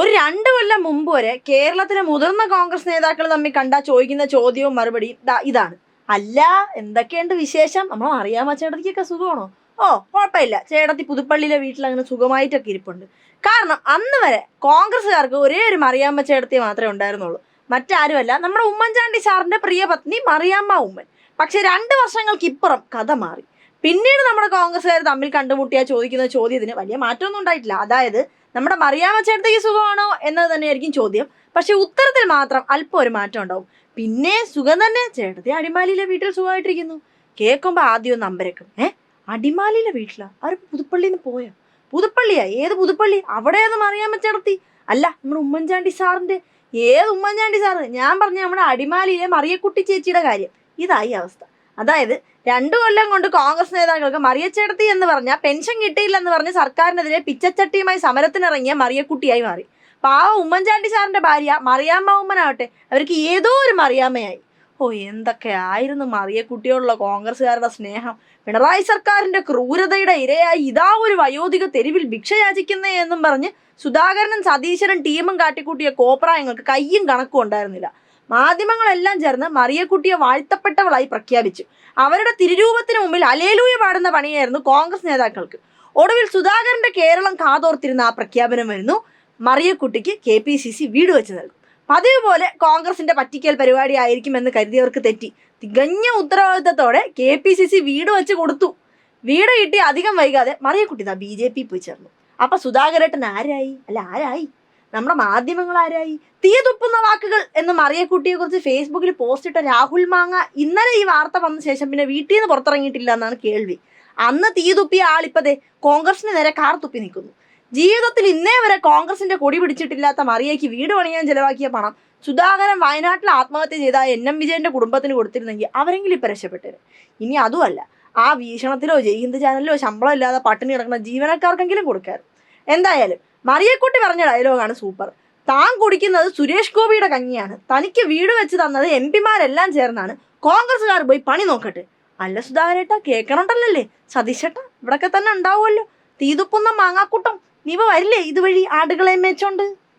ഒരു രണ്ട് കൊല്ലം മുമ്പ് വരെ കേരളത്തിലെ മുതിർന്ന കോൺഗ്രസ് നേതാക്കൾ തമ്മിൽ കണ്ട ചോദിക്കുന്ന ചോദ്യവും മറുപടിയും ഇതാണ്. അല്ല എന്തൊക്കെയുണ്ട് വിശേഷം? നമ്മൾ അറിയാമോ ചേട്ടത്തിക്കൊക്കെ സുഖമാണോ? ഓ കുഴപ്പമില്ല. ചേട്ടത്തി പുതുപ്പള്ളിയിലെ വീട്ടിൽ അങ്ങനെ സുഖമായിട്ടൊക്കെ ഇരിപ്പുണ്ട്. കാരണം അന്ന് വരെ കോൺഗ്രസ്സുകാർക്ക് ഒരേ ഒരു മറിയാമ്മ ചേട്ടത്തി മാത്രമേ ഉണ്ടായിരുന്നുള്ളൂ. മറ്റാരുമല്ല നമ്മുടെ ഉമ്മൻചാണ്ടി സാറിന്റെ പ്രിയ പത്നി മറിയാമ്മ ഉമ്മൻ. പക്ഷെ രണ്ട് വർഷങ്ങൾക്ക് ഇപ്പുറം കഥ മാറി. പിന്നീട് നമ്മുടെ കോൺഗ്രസ്സുകാർ തമ്മിൽ കണ്ടുമുട്ടിയാൽ ചോദിക്കുന്ന ചോദ്യത്തിന് വലിയ മാറ്റമൊന്നും ഉണ്ടായിട്ടില്ല. അതായത് നമ്മുടെ മറിയാമ്മ ചേട്ടത്തിക്ക് സുഖമാണോ എന്നത് തന്നെയായിരിക്കും ചോദ്യം. പക്ഷെ ഉത്തരത്തിൽ മാത്രം അല്പം ഒരു മാറ്റം ഉണ്ടാവും. പിന്നെ സുഖം തന്നെ ചേട്ടത്തി അടിമാലിയിലെ വീട്ടിൽ സുഖമായിട്ടിരിക്കുന്നു. കേൾക്കുമ്പോൾ ആദ്യം ഒന്ന് അമ്പരക്കും. ഏ? അടിമാലിയിലെ വീട്ടിലാ? അവർ പുതുപ്പള്ളിയിൽ നിന്ന് പോയോ? പുതുപ്പള്ളിയാ? ഏത് പുതുപ്പള്ളി? അവിടെ ഏത് മറിയാമ്മ ചേട്ടത്തി? അല്ല നമ്മുടെ ഉമ്മൻചാണ്ടി സാറിന്റെ ഏത് ഉമ്മൻചാണ്ടി സാറ്? ഞാൻ പറഞ്ഞ നമ്മുടെ അടിമാലിയിലെ മറിയക്കുട്ടി ചേച്ചിയുടെ കാര്യം. ഇതായി അവസ്ഥ. അതായത് രണ്ടു കൊല്ലം കൊണ്ട് കോൺഗ്രസ് നേതാക്കൾക്ക് മറിയച്ചേടത്തി എന്ന് പറഞ്ഞ പെൻഷൻ കിട്ടിയില്ലെന്ന് പറഞ്ഞ് സർക്കാരിനെതിരെ പിച്ചച്ചട്ടിയുമായി സമരത്തിനിറങ്ങിയ മറിയക്കുട്ടിയായി മാറി. പാവ ഉമ്മൻചാണ്ടി സാറിന്റെ ഭാര്യ മറിയാമ്മ ഉമ്മനാവട്ടെ അവർക്ക് ഏതോ ഒരു മറിയാമ്മയായി. ഓ എന്തൊക്കെ ആയിരുന്നു മറിയക്കുട്ടിയോടുള്ള കോൺഗ്രസ്സുകാരുടെ സ്നേഹം. പിണറായി സർക്കാരിന്റെ ക്രൂരതയുടെ ഇരയായി ഇതാ ഒരു വയോധിക തെരുവിൽ ഭിക്ഷ യാചിക്കുന്നേ എന്നും പറഞ്ഞ് സുധാകരനും സതീശനും ടീമും കാട്ടിക്കൂട്ടിയ കോപ്രായങ്ങൾക്ക് കയ്യും കണക്കും ഉണ്ടായിരുന്നില്ല. മാധ്യമങ്ങളെല്ലാം ചേർന്ന് മറിയക്കുട്ടിയെ വാഴ്ത്തപ്പെട്ടവളായി പ്രഖ്യാപിച്ചു. അവരുടെ തിരുരൂപത്തിന് മുമ്പിൽ അലേലൂയ പാടുന്ന പണിയായിരുന്നു കോൺഗ്രസ് നേതാക്കൾക്ക്. ഒടുവിൽ സുധാകരന്റെ കേരളം കാതോർത്തിരുന്ന ആ പ്രഖ്യാപനം വരുന്നു. മറിയക്കുട്ടിക്ക് കെ പി സി സി വീട് വെച്ച് നൽകും. പതിവ് പോലെ കോൺഗ്രസിന്റെ പറ്റിക്കൽ പരിപാടി ആയിരിക്കുമെന്ന് കരുതിയവർക്ക് തെറ്റി. തികഞ്ഞ ഉത്തരവാദിത്തത്തോടെ കെ പി സി സി വീട് വെച്ച് കൊടുത്തു. വീട് കിട്ടി അധികം വൈകാതെ മറിയക്കുട്ടി താ ബി ജെ പി പോയി ചേർന്നു. അപ്പൊ സുധാകരേട്ടൻ ആരായി? അല്ല ആരായി? നമ്മുടെ മാധ്യമങ്ങൾ ആരായി തീ തുപ്പുന്ന വാക്കുകൾ എന്ന് മറിയക്കുട്ടിയെ കുറിച്ച് ഫേസ്ബുക്കിൽ പോസ്റ്റ് ഇട്ട രാഹുൽ മാങ്ങ ഇന്നലെ ഈ വാർത്ത വന്ന ശേഷം പിന്നെ വീട്ടിൽ നിന്ന് പുറത്തിറങ്ങിയിട്ടില്ല എന്നാണ് കേൾവി. അന്ന് തീ തുപ്പിയ ആളിപ്പതേ കോൺഗ്രസിന് നേരെ കാർ തുപ്പി നിൽക്കുന്നു. ജീവിതത്തിൽ ഇന്നേ വരെ കോൺഗ്രസിന്റെ കൊടി പിടിച്ചിട്ടില്ലാത്ത മറിയയ്ക്ക് വീട് പണിയാൻ ചെലവാക്കിയ പണം സുധാകരൻ വയനാട്ടിൽ ആത്മഹത്യ ചെയ്ത എൻ എം വിജയന്റെ കുടുംബത്തിന് കൊടുത്തിരുന്നെങ്കിൽ അവരെങ്കിലും ഇപ്പം രക്ഷപ്പെട്ടേനെ. ഇനി അതുമല്ല ആ വീക്ഷണത്തിലോ ജയ്ഹിന്ദ് ചാനലിലോ ശമ്പളം ഇല്ലാതെ പട്ടിണി കിടക്കുന്ന ജീവനക്കാർക്കെങ്കിലും കൊടുക്കാറ്. എന്തായാലും മറിയക്കുട്ടി പറഞ്ഞ ഡയലോഗാണ് സൂപ്പർ. താൻ കുടിക്കുന്നത് സുരേഷ് ഗോപിയുടെ കഞ്ഞിയാണ്. തനിക്ക് വീട് വെച്ച് തന്നത് എം പിമാരെല്ലാം ചേർന്നാണ്. കോൺഗ്രസ്സുകാർ പോയി പണി നോക്കട്ടെ. അല്ല സുധാകരേട്ട കേൾക്കണുണ്ടല്ലേ സതീശേട്ട ഇവിടൊക്കെ തന്നെ ഉണ്ടാവുമല്ലോ. തീതുപ്പുന്ന മാങ്ങാക്കൂട്ടം. നീ വരില്ലേ ഇതുവഴി ആടുകളെ മേച്ചോണ്ട്?